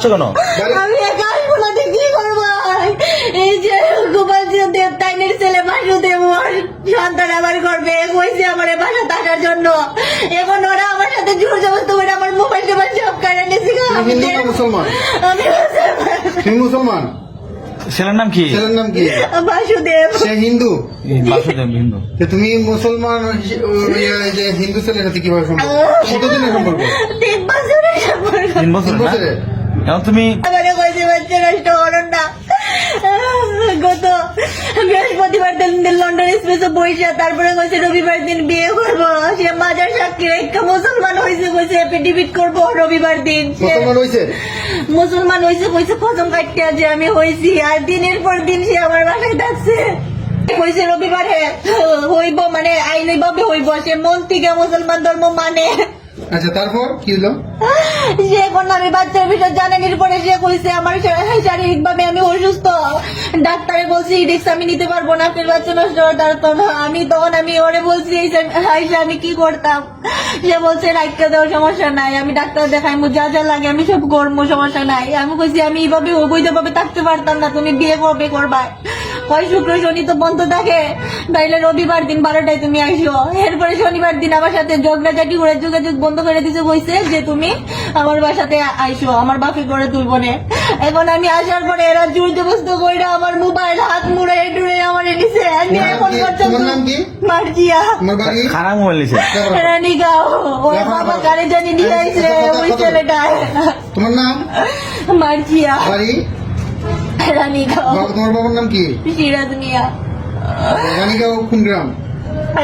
আসছো কেন? আমি একা আসব না কি করব? এই যে গোপাল দেব তাইনের ছেলে বাসুদেব সন্তান আমার করবে কইছে আমার বাসা থাকার জন্য। এখন ওরা আমার সাথে জোর জবস্ত করে আমার মোবাইল টোবাইল সব নিয়েছে তুমি মুসলমান? আমি তুমি মুসলমান? ছেলের নাম কি? ছেলের নাম কি? বাসুদেব সে হিন্দু? বাসুদেব হিন্দু। তুমি মুসলমান এই যে হিন্দু ছেলের সাথে কীভাবে সম্পর্ক? কতদিনের সম্পর্ক? তিন বছরের সম্পর্ক। তিন বছর তিন না বছরের? এখন তুমি আমারে কইছে বাচ্চা নষ্ট করুন না। গত বৃহস্পতিবার দিন লন্ডন বইসা তারপরে কইছে রবিবার দিন বিয়ে করব। সে মাজার সাক্ষী রেখা মুসলমান হয়েছে কইছে এফিডেভিট করব রবিবার দিন। মুসলমান হয়েছে কইছে কসম কাটতে যে আমি হয়েছি আর দিনের পর দিন সে আমার বাসায় থাকছে। কইছে রবিবারে হইব মানে আইনি ভাবে হইব সে মন থেকে মুসলমান ধর্ম মানে। আচ্ছা তারপর কি হলো? সে কোন আমি বাচ্চার বিষয় জানানির পরে সে কইছে আমার শারীরিক ভাবে আমি অসুস্থ। ডাক্তারে বলছি রিক্স আমি নিতে পারব না আপনার বাচ্চা নষ্ট হওয়ার দরকার না। আমি তখন আমি ওরে বলছি এই যে, আইসা আমি কি করতাম? সে বলছে রাইটকা দেওয়ার সমস্যা নাই আমি ডাক্তার দেখাই মু যা যা লাগে আমি সব করব সমস্যা নাই। আমি কইছি আমি এইভাবে অবৈধ ভাবে থাকতে পারতাম না তুমি বিয়ে কবে করবা কয় শুক্র শনি তো বন্ধ থাকে। তাইলে রবিবার দিন বারোটায় তুমি আইসো। এরপরে শনিবার দিন আমার সাথে ঝগড়াঝাটি করে যোগাযোগ বন্ধ করে দিতে কইছে যে তুমি আমার বাসাতে আইসো আমার বাপি করে তুলবো নে। এখন আমি আসার পরে এরা জোর জবস্ত করে আমার মোবাইল হাত মুড়ে টুড়ে আমার নিছে আমি তোমার এখন নাম কি? তোমার নাম কি? মার্জিয়া। তোমার খারাপ মোবাইল নিছে রানীগাঁও ওর বাবা রাখো। জানি নিয়ে আইছে ওই ছেলেটা তোমার নাম? মার্জিয়া। বাড়ি? রানীগাঁও। তোমার বাবার নাম কি? সিরাজ মিয়া। রানীগাঁও কোন গ্রাম?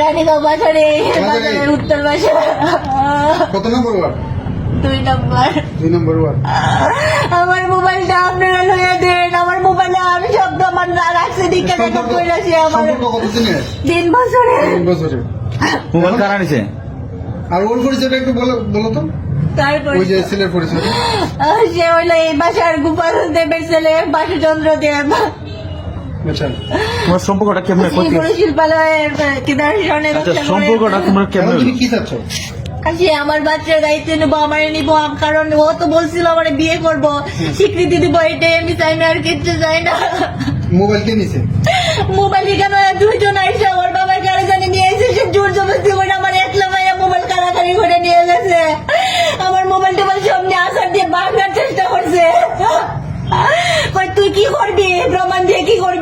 রানীগাঁও বাজারে? বাজারের উত্তর পাশে। কত নম্বর ওয়ার্ড? দুই নম্বর। দুই নম্বর ওয়ার্ড। আমার মোবাইলটা আপনারা লইয়া দেন। আমার মোবাইলে আমি শব্দ আমার না দিকে দেখা কইরাছি আমার তিন বছরে তিন বছরে মোবাইল কারা নিছে? আর ওর পরিচয়টা একটু বলো বলো তো। তারপর ওই যে ছেলের পরিচয়। সে হইল এই বাসার গোপাল দেবের ছেলে বাসুচন্দ্র দেব। আচ্ছা। তোমার সম্পর্কটা কেমনে? শিল্পালয়ের কিদারশনে আচ্ছা সম্পর্কটা তোমার কেমনে? কি চাচ্ছ? সে আমার বাচ্চার দায়িত্ব নেব আমার নিবো কারণ ও তো বলছিল আমার বিয়ে করব। স্বীকৃতি দিব এটাই আমি চাই না আর কিচ্ছু চাই না। মোবাইল কে নিছে? মোবাইল কেন? দুইজন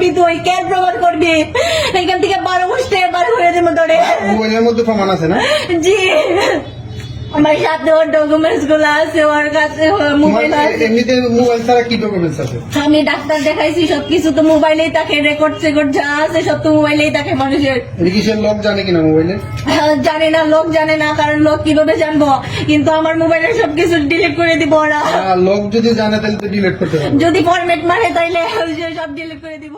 করবি তুই? কেন প্রমাণ করবি? এখান থেকে বারো বছর বার করে দেবো তোরে। মোবাইলের মধ্যে প্রমাণ আছে না? জি। আমার সাথে ওর ডকুমেন্টসগুলো আছে ওর কাছে মোবাইল আছে। এমনিতে মোবাইল ছাড়া কি ডকুমেন্টস আছে? আমি ডাক্তার দেখাইছি সবকিছু তো মোবাইলেই থাকে রেকর্ড সেকর্ড যা আছে সব তো মোবাইলেই থাকে মানুষের। সে লক জানে কিনা মোবাইলে হ্যাঁ, জানে না লোক জানে না কারণ লোক কীভাবে জানব? কিন্তু আমার মোবাইলের সবকিছু ডিলিট করে দিব ওরা। লক যদি জানে তাহলে তো ডিলিট করতে পারবে যদি ফরম্যাট মারে তাইলে সব ডিলিট করে দিব।